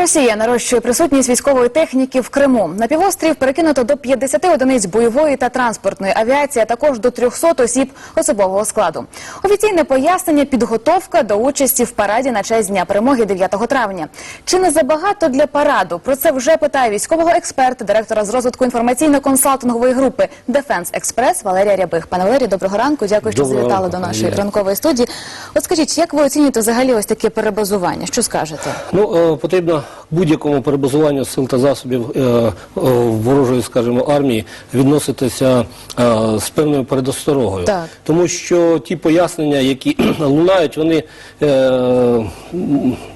Росія нарощує присутність військової техніки в Криму. На півострів перекинуто до 50 одиниць бойової та транспортної авіації, а також до 300 осіб особового складу. Офіційне пояснення підготовка до участі в параді на честь Дня перемоги 9 травня. Чи не забагато для параду? Про це вже питає військового експерта, директора з розвитку інформаційно-консалтингової групи Дефенс Експрес Валерія Рябих. Пане Валерій, доброго ранку. Дякую, що Доброго завітали ранку, до нашої ранкової студії. От скажіть, як ви оцінюєте взагалі ось таке перебазування? Що скажете? Ну, е, потрібно будь-якому перебазуванню сил та засобів е, е, ворожої, скажімо, армії відноситися е, з певною передосторогою. Так. Тому що ті пояснення, які лунають, вони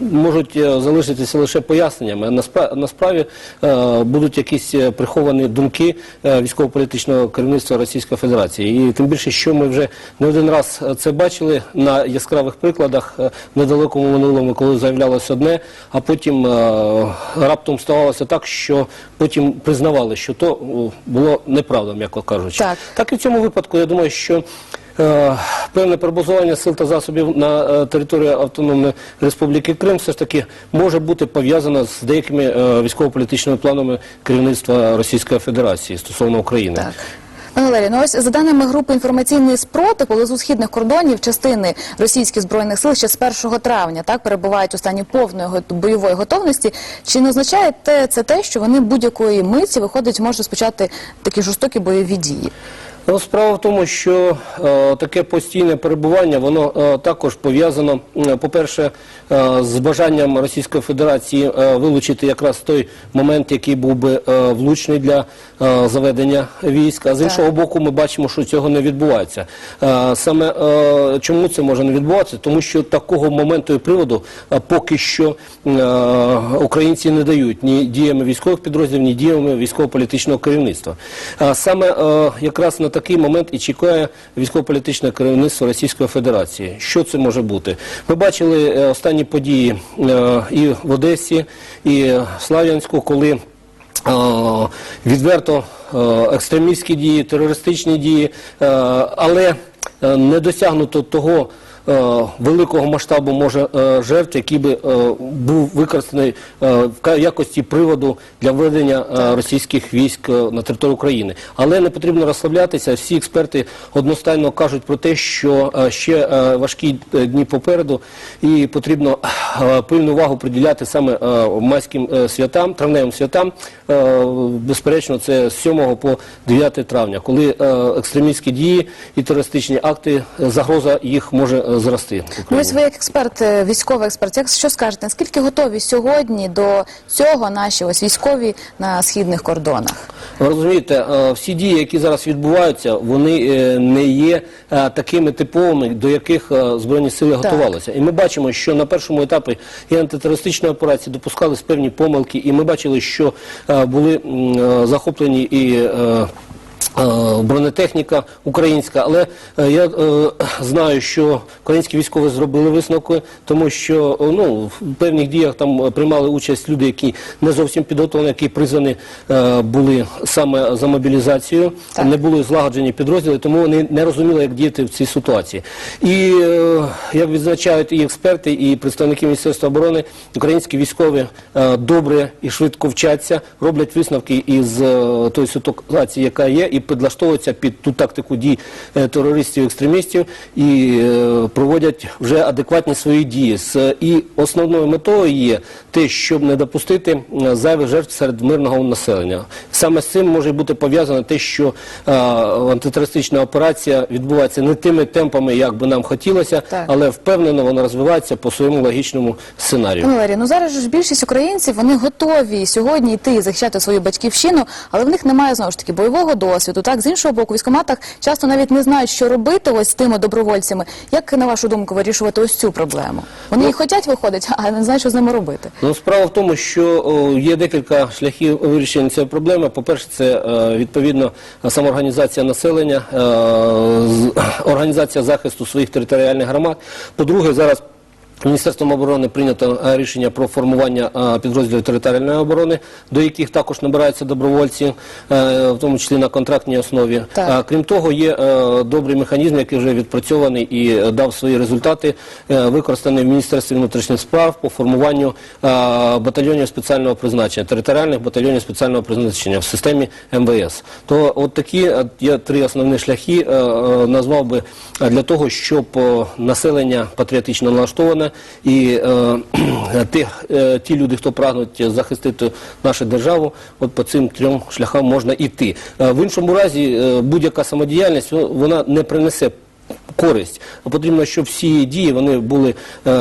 можуть залишитися лише поясненнями. а наспра- Насправді е, будуть якісь приховані думки військово-політичного керівництва Російської Федерації. І тим більше, що ми вже не один раз це бачили на яскравих прикладах недалекому минулому, коли заявлялось одне, а потім раптом ставалося так, що потім признавали, що то було неправда, м'яко кажучи. Так. Так і в цьому випадку я думаю, що е, певне перебазування сил та засобів на е, території Автономної Республіки Крим все ж таки може бути пов'язано з деякими е, військово-політичними планами керівництва Російської Федерації стосовно України. Так. Пане Валерію, ну ось за даними групи інформаційний спротив, поблизу східних кордонів частини російських збройних сил ще з 1 травня так перебувають у стані повної бойової готовності. Чи не означає це те, що вони будь-якої миті виходить, можуть розпочати такі жорстокі бойові дії? Ну, справа в тому, що е, таке постійне перебування, воно е, також пов'язано, м, по-перше, е, з бажанням Російської Федерації е, вилучити якраз той момент, який був би е, влучний для е, заведення військ. А з іншого боку, ми бачимо, що цього не відбувається. Е, саме е, чому це може не відбуватися? Тому що такого моменту і приводу е, поки що е, українці не дають ні діями військових підрозділів, ні діями військово-політичного керівництва. А саме е, якраз на такий момент і чекає військово-політичне керівництво Російської Федерації. Що це може бути? Ми бачили е, останні події е, і в Одесі, і в Слав'янську, коли е, відверто екстремістські дії, терористичні дії, але не досягнуто того великого масштабу може е, жертв, який би е, був використаний е, в якості приводу для введення е, російських військ е, на територію України. Але не потрібно розслаблятися. Всі експерти одностайно кажуть про те, що е, ще е, важкі е, дні попереду, і потрібно е, пильну увагу приділяти саме е, майським е, святам, травневим святам. Е, Безперечно, це з 7 по 9 травня, коли е, екстремістські дії і терористичні акти, е, загроза їх може е, зрости. Ну, ось ви як експерт, е, військовий експерт, як що скажете? Наскільки готові сьогодні до цього наші ось військові на східних кордонах? Ви розумієте, е, всі дії, які зараз відбуваються, вони е, не є такими типовими, до яких Збройні сили готувалися. І ми бачимо, що на першому етапі і антитерористичної операції допускались певні помилки, і ми бачили, що були захоплені і. Е, Бронетехніка українська, але е, я е, знаю, що українські військові зробили висновки, тому що ну, в певних діях там приймали участь люди, які не зовсім підготовлені, які призвані е, були саме за мобілізацію, Так. не були злагоджені підрозділи, тому вони не розуміли, як діяти в цій ситуації. І е, як відзначають і експерти, і представники Міністерства оборони, українські військові е, добре і швидко вчаться, роблять висновки із е, тої ситуації, яка є, і підлаштовуються під ту тактику дій е, терористів, екстремістів, і е, проводять вже адекватні свої дії. І основною метою є те, щоб не допустити е, зайвих жертв серед мирного населення. Саме з цим може бути пов'язано те, що антитерористична операція відбувається не тими темпами, як би нам хотілося, Так. але впевнено вона розвивається по своєму логічному сценарію. Пане Валерію, ну зараз ж більшість українців вони готові сьогодні йти і захищати свою батьківщину, але в них немає знову ж таки бойового досвіду. Так з іншого боку, в військкоматах часто навіть не знають, що робити ось з тими добровольцями. Як на вашу думку вирішувати ось цю проблему? Вони і хочуть виходити, а не знають, що з ними робити. Ну, справа в тому, що о, є декілька шляхів вирішення цієї проблеми. По-перше, це е, відповідно самоорганізація населення, е, організація захисту своїх територіальних громад. По-друге, зараз Міністерством оборони прийнято е, рішення про формування е, підрозділів територіальної оборони, до яких також набираються добровольці, е, в тому числі на контрактній основі. Так. Крім того, є добрий механізм, який вже відпрацьований і дав свої результати, використаний в Міністерстві внутрішніх справ по формуванню батальйонів спеціального призначення, територіальних батальйонів спеціального призначення в системі МВС. То от такі є три основні шляхи, назвав би для того, щоб населення патріотично налаштоване і е, тих, е, ті люди, хто прагнуть захистити нашу державу, от по цим трьом шляхам можна йти. Е, В іншому разі е, будь-яка самодіяльність вона не принесе користь. Потрібно, щоб всі дії вони були е,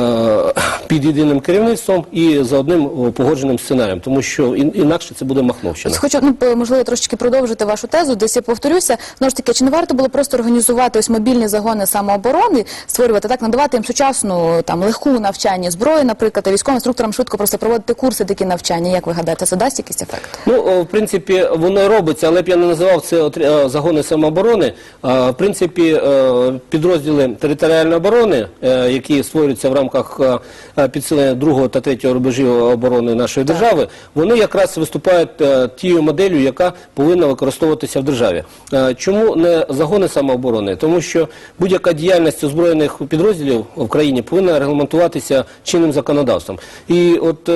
під єдиним керівництвом і за одним о, погодженим сценарієм, тому що ін- інакше це буде махновщина. Хочу ну можливо трошечки продовжити вашу тезу. Десь я повторюся. Знову ж таки, чи не варто було просто організувати ось мобільні загони самооборони, створювати так, надавати їм сучасну там легку навчання зброї, наприклад, а військовим інструкторам швидко просто проводити курси такі навчання. Як ви гадаєте, це дасть якийсь ефект? Ну, о, в принципі, воно робиться, але б я не називав це отря- е, загони самооборони. А, В принципі, е, підрозділи територіальної оборони, е, які створюються в рамках е, е, підсилення другого та третього рубежів оборони нашої держави, вони якраз виступають е, тією моделлю, яка повинна використовуватися в державі. Е, Чому не загони самооборони? Тому що будь-яка діяльність озброєних підрозділів в країні повинна регламентуватися чинним законодавством. І от е,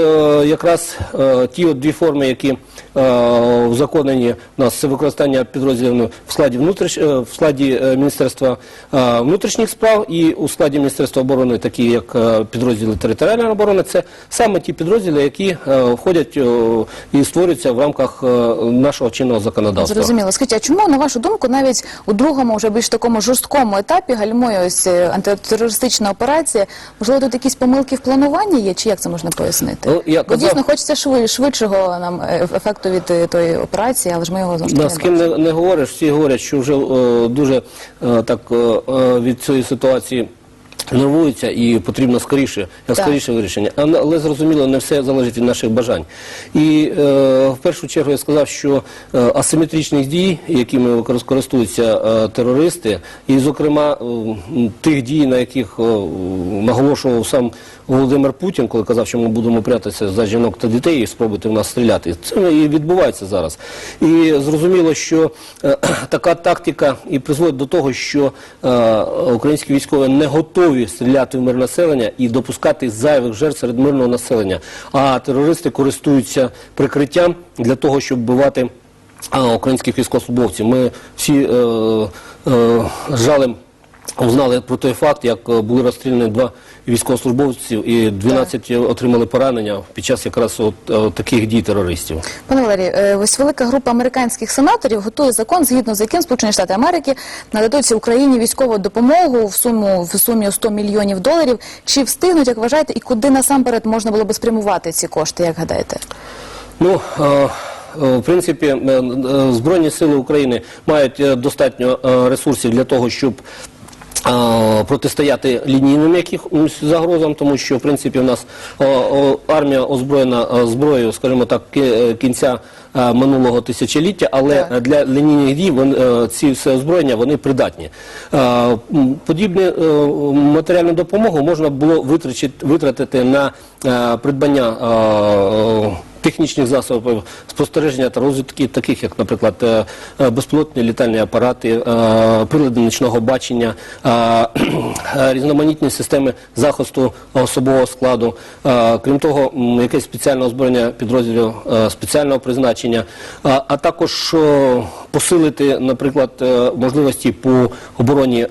якраз е, ті от дві форми, які е, узаконені у нас це використання підрозділів в складі внутріш... е, в складі е, Міністерства е, внутрішніх справ і у складі Міністерства оборони, такі як е, підрозділи територіальної оборони, це саме ті підрозділи, які е, входять е, і створюються в рамках е, нашого чинного законодавства. Зрозуміло. Скажіть, а чому на вашу думку навіть у другому, вже більш такому жорсткому етапі гальмує ось антитерористична операція? Можливо, тут якісь помилки в плануванні є, чи як це можна пояснити? Ну, я Бо казав- дійсно хочеться шви- швидшого нам ефекту від тої операції, але ж ми його таки Да, не з ким не, не говориш, всі говорять, що вже дуже так від цієї ситуації нервуються і потрібно скоріше, як скоріше вирішення. Але зрозуміло, не все залежить від наших бажань. І е, в першу чергу я сказав, що е, асиметричних дій, якими користуються е, терористи, і, зокрема, е, тих дій, на яких е, наголошував сам Володимир Путін, коли казав, що ми будемо прятатися за жінок та дітей і спробувати в нас стріляти. Це і відбувається зараз. І зрозуміло, що е, така тактика і призводить до того, що е, українські військові не готові стріляти в мир населення і допускати зайвих жертв серед мирного населення. А терористи користуються прикриттям для того, щоб вбивати українських військовослужбовців. Ми всі е, е, з жалем узнали про той факт, як е, були розстріляні два військовослужбовців і 12 отримали поранення під час якраз от, е, таких дій терористів. Пане Валерій, е, ось велика група американських сенаторів готує закон, згідно з яким Сполучені Штати Америки нададуть Україні військову допомогу в суму в сумі 100 мільйонів доларів. Чи встигнуть, як вважаєте, і куди насамперед можна було би спрямувати ці кошти? Як гадаєте? Ну, е, е, в принципі, е, е, Збройні сили України мають е, достатньо е, ресурсів для того, щоб е, протистояти лінійним якимось загрозам, тому що, в принципі, в нас армія озброєна е, зброєю, скажімо так, е, кінця е, минулого тисячоліття, але Так. для лінійних дій ці все озброєння вони придатні. Подібну матеріальну допомогу можна було витратити на придбання технічних засобів спостереження та розвідки, таких як, наприклад, е, е, безпілотні літальні апарати, е, прилади нічного бачення, різноманітні системи захисту особового складу. Крім того, якесь спеціальне озброєння підрозділів спеціального призначення, а також посилити, наприклад, можливості по обороні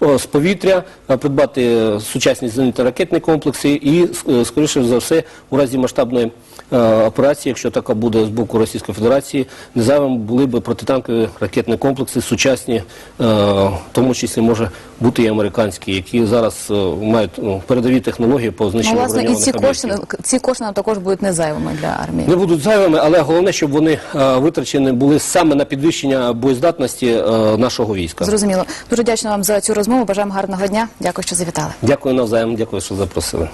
о, з повітря, е, придбати е, сучасні зенітно-ракетні комплекси і, е, скоріше за все, у разі масштабної е, операції, якщо така буде з боку Російської Федерації, незайвим були б протитанкові ракетні комплекси, сучасні, е, в тому числі може бути і американські, які зараз е, мають ну, передові технології по Ну, знищенню власне, і ці кошти ці кошти нам також будуть незайвими для армії. Не будуть зайвими, але головне, щоб вони е, витрачені були саме на підвищення боєздатності е, нашого війська. Зрозуміло. Дуже дякую вам за цю розмову. Бажаємо гарного дня. Дякую, що завітали. Дякую навзаєм, дякую, що запросили.